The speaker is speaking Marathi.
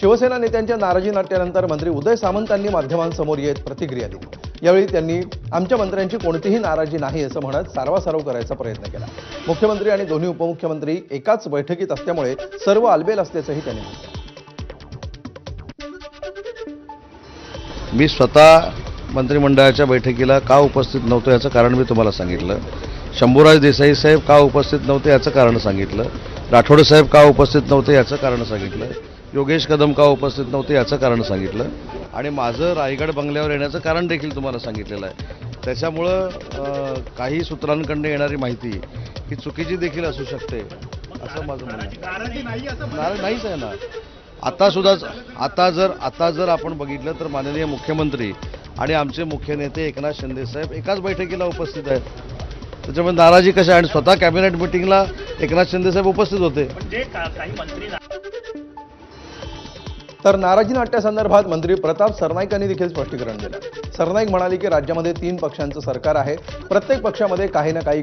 शिवसेना नेत्यांच्या नाराजी नाट्यानंतर मंत्री उदय सामंतांनी माध्यमांसमोर येत प्रतिक्रिया दिली. यावेळी त्यांनी आमच्या मंत्र्यांची कोणतीही नाराजी नाही असं म्हणत सारवासारव करायचा प्रयत्न केला. मुख्यमंत्री आणि दोन्ही उपमुख्यमंत्री एकाच बैठकीत असल्यामुळे सर्व आलबेल असल्याचंही त्यांनी म्हटलं. मी स्वतः मंत्रिमंडळाच्या बैठकीला का उपस्थित नव्हतो याचं कारण मी तुम्हाला सांगितलं. शंभूराज देसाई साहेब का उपस्थित नव्हते याचं कारण सांगितलं. राठोड साहेब का उपस्थित नव्हते याचं कारण सांगितलं. योगेश कदम का उपस्थित नव्हते याचं कारण सांगितलं. आणि माझं रायगड बंगल्यावर येण्याचं कारण देखील तुम्हाला सांगितलेलं आहे. त्याच्यामुळं काही सूत्रांकडनं येणारी माहिती ही चुकीची देखील असू शकते असं माझं म्हणणं नाहीच आहे ना. आता सुद्धा आता जर आता जर आपण बघितलं तर माननीय मुख्यमंत्री आणि आमचे मुख्य नेते एकनाथ शिंदे साहेब एकाच बैठकीला उपस्थित आहेत. त्याच्यामुळे नाराजी कशा आणि स्वतः कॅबिनेट मिटिंगला एकनाथ शिंदे साहेब उपस्थित होते. म्हणजे का- काही मंत्री तर नाराजी नाट्यासंदर्भात मंत्री प्रताप सरनाईक यांनी देखील स्पष्टीकरण दिलं. सरनाईक म्हणाले की राज्यामध्ये तीन पक्षांचं सरकार आहे. प्रत्येक पक्षामध्ये काही ना काही